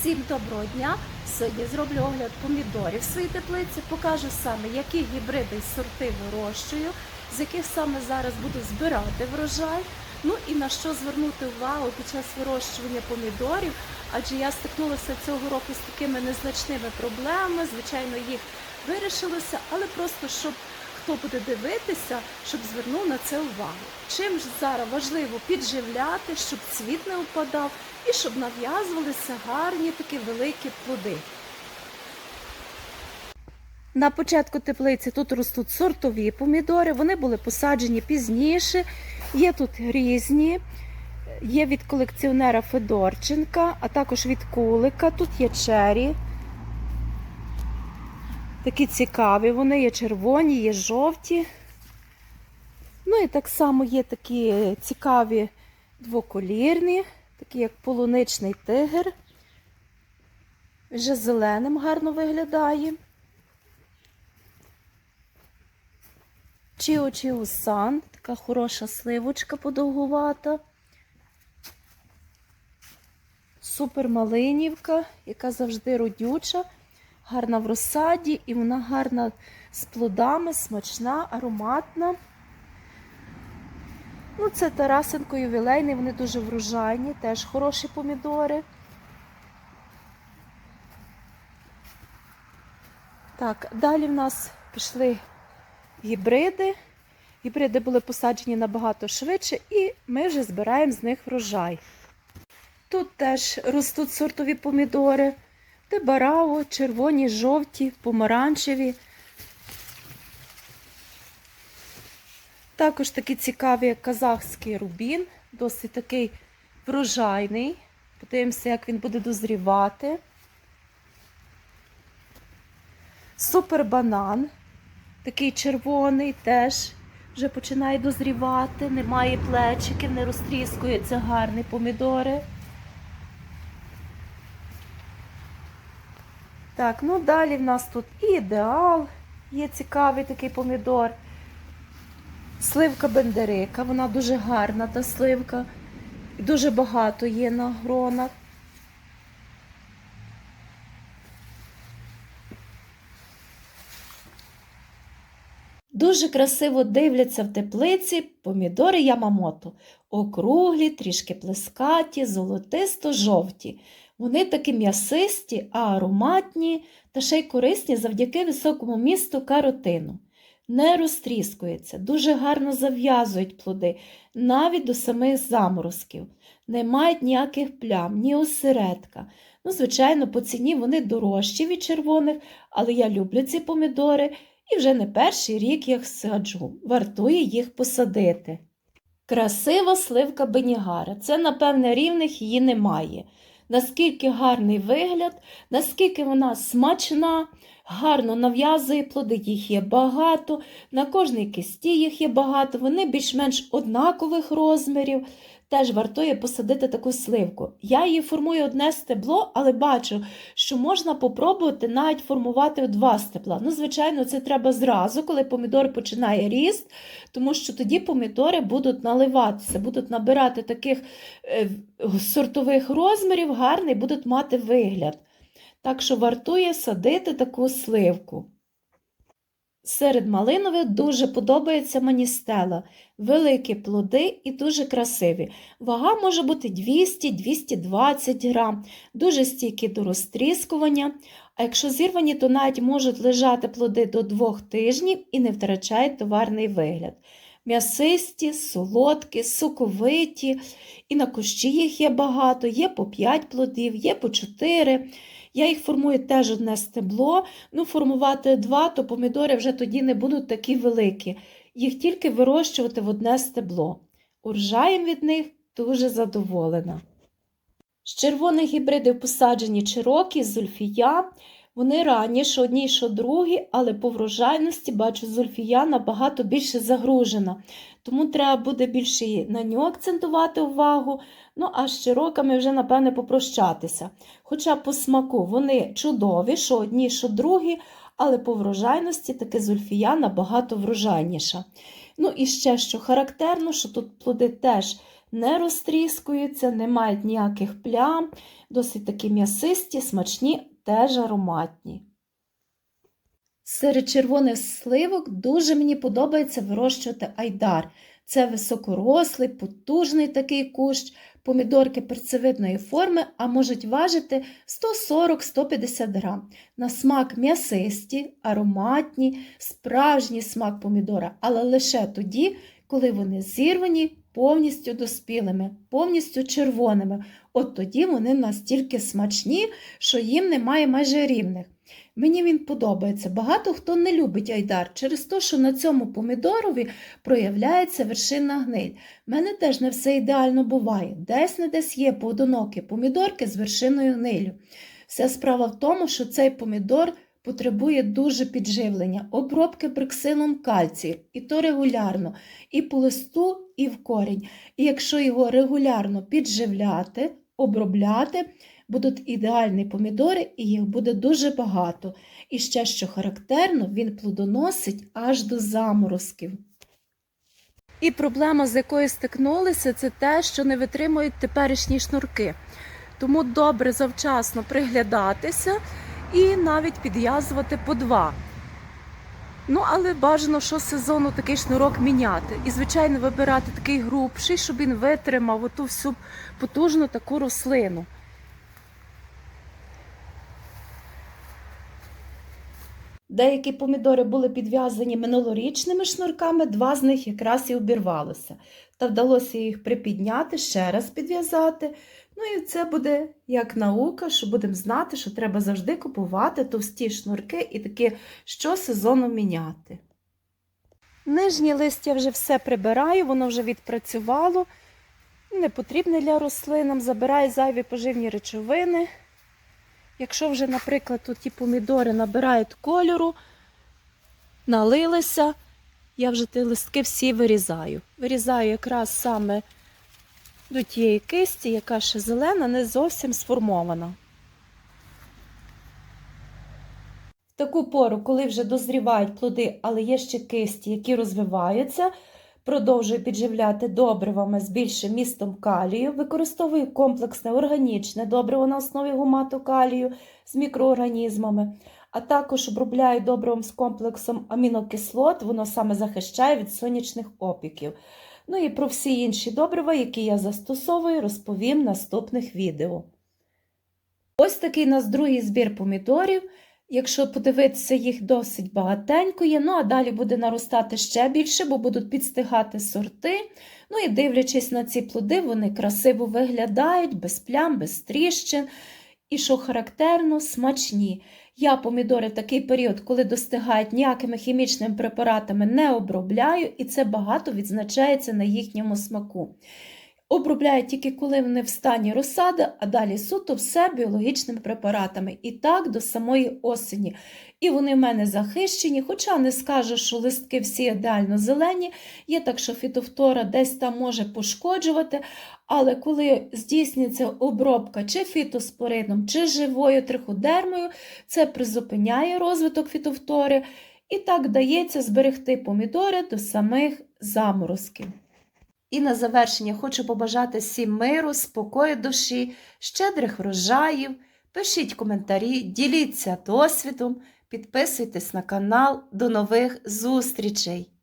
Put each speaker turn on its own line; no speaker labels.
Всім доброго дня! Сьогодні зроблю огляд помідорів своїй теплиці, покажу саме, які гібриди і сорти вирощую, з яких саме зараз буду збирати врожай. Ну і на що звернути увагу під час вирощування помідорів, адже я стикнулася цього року з такими незначними проблемами. Звичайно, їх вирішилося, але просто щоб хто буде дивитися, щоб звернув на це увагу. Чим ж зараз важливо підживляти, щоб цвіт не впадав і щоб нав'язувалися гарні такі великі плоди. На початку теплиці тут ростуть сортові помідори, вони були посаджені пізніше. Є тут різні, є від колекціонера Федорченка, а також від кулика. Тут є чері. Такі цікаві, вони є червоні, є жовті. Ну і так само є такі цікаві двоколірні, такі як полуничний тигр. Вже зеленим гарно виглядає. Чіо Чіо Сан, така хороша сливочка подовгувата. Супер малинівка, яка завжди родюча, гарна в розсаді, і вона гарна з плодами, смачна, ароматна. Ну, це Тарасенко ювілейний, вони дуже врожайні, теж хороші помідори. Так, далі в нас пішли гібриди. Гібриди були посаджені набагато швидше, і ми вже збираємо з них врожай. Тут теж ростуть сортові помідори, тебарао, червоні, жовті, помаранчеві. Також такі цікаві як казахський рубін, досить такий врожайний. Подивимося, як він буде дозрівати. Супер банан, такий червоний, теж вже починає дозрівати, немає плечиків, не розтріскуються гарні помідори. Так, ну далі в нас тут ідеал, є цікавий такий помідор. Сливка бендерика, вона дуже гарна, та сливка. Дуже багато є на гронах. Дуже красиво дивляться в теплиці помідори Ямамото. Округлі, трішки плескаті, золотисто-жовті. Вони такі м'ясисті, а ароматні та ще й корисні завдяки високому місту каротину. Не розтріскується, дуже гарно зав'язують плоди, навіть до самих заморозків. Не мають ніяких плям, ні осередка. Ну, звичайно, по ціні вони дорожчі від червоних, але я люблю ці помідори і вже не перший рік їх саджу. Вартує їх посадити. Красива сливка Бенігара. Це, напевне, рівних її немає. Наскільки гарний вигляд, наскільки вона смачна, гарно нав'язує плоди, їх є багато, на кожній кисті їх є багато, вони більш-менш однакових розмірів. Теж вартує посадити таку сливку. Я її формую одне стебло, але бачу, що можна попробувати навіть формувати два стебла. Ну, звичайно, це треба зразу, коли помідор починає ріст, тому що тоді помідори будуть наливатися, будуть набирати таких е, сортових розмірів, гарний, будуть мати вигляд. Так що вартує садити таку сливку. Серед малинових дуже подобається мені стела. Великі плоди і дуже красиві. Вага може бути 200-220 грам, дуже стійкі до розтріскування. А якщо зірвані, то навіть можуть лежати плоди до 2 тижнів і не втрачають товарний вигляд. М'ясисті, солодкі, соковиті, і на кущі їх є багато, є по 5 плодів, є по 4. Я їх формую теж одне стебло. Ну, формувати два, то помідори вже тоді не будуть такі великі. Їх тільки вирощувати в одне стебло. Урожаєм від них дуже задоволена. З червоних гібридів посаджені Чирокі, Зульфія. Вони ранні, що одні, що другі, але по врожайності бачу, Зульфія набагато більше загружена. Тому треба буде більше на нього акцентувати увагу. Ну, а з чироками вже, напевне, попрощатися. Хоча по смаку вони чудові, що одні, що другі, але по врожайності таки Зульфія набагато врожайніша. Ну і ще що характерно, що тут плоди теж не розтріскуються, не мають ніяких плям, досить такі м'ясисті, смачні, теж ароматні. Серед червоних сливок дуже мені подобається вирощувати айдар. Це високорослий, потужний такий кущ, помідорки перцевидної форми, а можуть важити 140-150 грам. На смак м'ясисті, ароматні, справжній смак помідора, але лише тоді, коли вони зірвані повністю доспілими, повністю червоними. От тоді вони настільки смачні, що їм немає майже рівних. Мені він подобається. Багато хто не любить айдар через те, що на цьому помідорові проявляється вершинна гниль. У мене теж не все ідеально буває. Десь не десь є поодинокі помідорки з вершиною гнилю. Вся справа в тому, що цей помідор потребує дуже підживлення, обробки бриксилом кальцію, і то регулярно, і по листу, і в корінь. І якщо його регулярно підживляти, обробляти, будуть ідеальні помідори, і їх буде дуже багато. І ще, що характерно, він плодоносить аж до заморозків. І проблема, з якою стикнулися, це те, що не витримують теперішні шнурки. Тому добре завчасно приглядатися і навіть підв'язувати по два. Ну, але бажано що сезону такий шнурок міняти. І, звичайно, вибирати такий грубший, щоб він витримав оту всю потужну таку рослину. Деякі помідори були підв'язані минулорічними шнурками, два з них якраз і обірвалося. Та вдалося їх припідняти, ще раз підв'язати. Ну і це буде як наука, що будемо знати, що треба завжди купувати товсті шнурки і таки щосезону міняти. Нижнє листя вже все прибираю, воно вже відпрацювало. Не потрібне для рослинам, забираю зайві поживні речовини. Якщо вже, наприклад, ті помідори набирають кольору, налилися, я вже ті листки всі вирізаю. Вирізаю якраз саме до тієї кисті, яка ще зелена, не зовсім сформована. В таку пору, коли вже дозрівають плоди, але є ще кисті, які розвиваються, продовжую підживляти добривами з більшим містом калію, використовую комплексне органічне добриво на основі гумату калію з мікроорганізмами, а також обробляю добривом з комплексом амінокислот, воно саме захищає від сонячних опіків. Ну і про всі інші добрива, які я застосовую, розповім в наступних відео. Ось такий у нас другий збір помідорів. Якщо подивитися, їх досить багатенько є, ну а далі буде наростати ще більше, бо будуть підстигати сорти. Ну і дивлячись на ці плоди, вони красиво виглядають, без плям, без тріщин. І що характерно, смачні. Я помідори в такий період, коли достигають ніякими хімічними препаратами, не обробляю, і це багато відзначається на їхньому смаку. Обробляю тільки коли вони в стані розсади, а далі суто все біологічними препаратами. І так до самої осені. І вони в мене захищені, хоча не скажу, що листки всі ідеально зелені, є так, що фітофтора десь там може пошкоджувати. Але коли здійснюється обробка чи фітоспорином, чи живою триходермою, це призупиняє розвиток фітофтори. І так вдається зберегти помідори до самих заморозків. І на завершення хочу побажати всім миру, спокою душі, щедрих врожаїв. Пишіть коментарі, діліться досвідом, підписуйтесь на канал. До нових зустрічей!